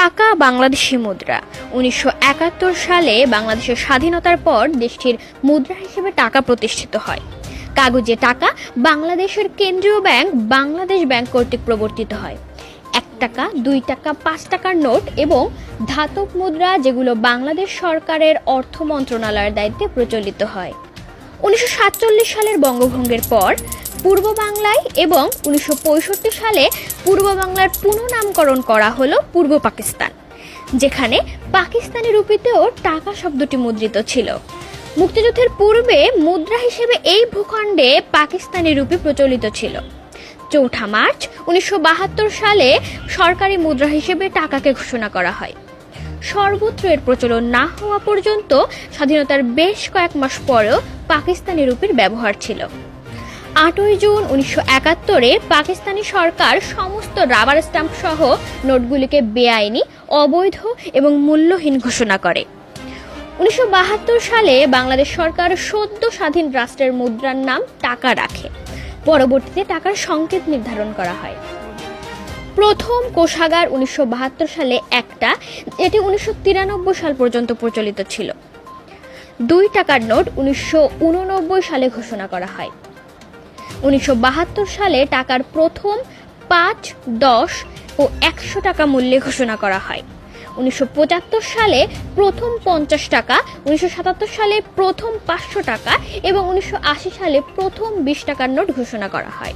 টাকা বাংলাদেশি মুদ্রা। উনিশশো একাত্তর সালে বাংলাদেশের স্বাধীনতার পর দেশটির মুদ্রা হিসেবে টাকা প্রতিষ্ঠিত হয়। কাগজে টাকা বাংলাদেশের কেন্দ্রীয় ব্যাংক বাংলাদেশ ব্যাংক কর্তৃক প্রবর্তিত হয়। এক টাকা, দুই টাকা, পাঁচ টাকার নোট এবং ধাতব মুদ্রা যেগুলো বাংলাদেশ সরকারের অর্থ মন্ত্রণালয়ের দায়িত্বে প্রচলিত হয়। উনিশশো সাতচল্লিশ সালের বঙ্গভঙ্গের পর পূর্ব বাংলায় এবং উনিশশো পঁয়ষট্টি সালে পূর্ব বাংলার পুনঃনামকরণ করা হলো পূর্ব পাকিস্তান, যেখানে পাকিস্তানি রুপিতেও টাকা শব্দটি মুদ্রিত ছিল। মুক্তিযুদ্ধের পূর্বে মুদ্রা হিসেবে এই ভূখণ্ডে পাকিস্তানি রুপি প্রচলিত ছিল। চৌঠা মার্চ উনিশশো বাহাত্তর সালে সরকারি মুদ্রা হিসেবে টাকাকে ঘোষণা করা হয়। সর্বত্র এর প্রচলন না হওয়া পর্যন্ত স্বাধীনতার বেশ কয়েক মাস পরেও পাকিস্তানি রুপির ব্যবহার ছিল। আটই জুন উনিশশো একাত্তরে পাকিস্তানি সরকার সমস্ত রাবার স্ট্যাম্প সহ নোটগুলিকে বেআইনি, অবৈধ এবং মূল্যহীন ঘোষণা করে। উনিশশো বাহাত্তর সালে বাংলাদেশ সরকার সদ্য স্বাধীন রাষ্ট্রের মুদ্রার নাম টাকা রাখে। পরবর্তীতে টাকার সংকেত নির্ধারণ করা হয়। প্রথম কোষাগার উনিশশো বাহাত্তর সালে একটা, এটি উনিশশো তিরানব্বই সাল পর্যন্ত প্রচলিত ছিল। দুই টাকার নোট উনিশশো উননব্বই সালে ঘোষণা করা হয়। উনিশশো বাহাত্তর সালে টাকার প্রথম পাঁচ, দশ ও একশো টাকা মূল্যে ঘোষণা করা হয়। উনিশশো পঁচাত্তর সালে প্রথম পঞ্চাশ টাকা, উনিশশো সাতাত্তর সালে প্রথম পাঁচশো টাকা এবং উনিশশো আশি সালে প্রথম বিশ টাকার নোট ঘোষণা করা হয়।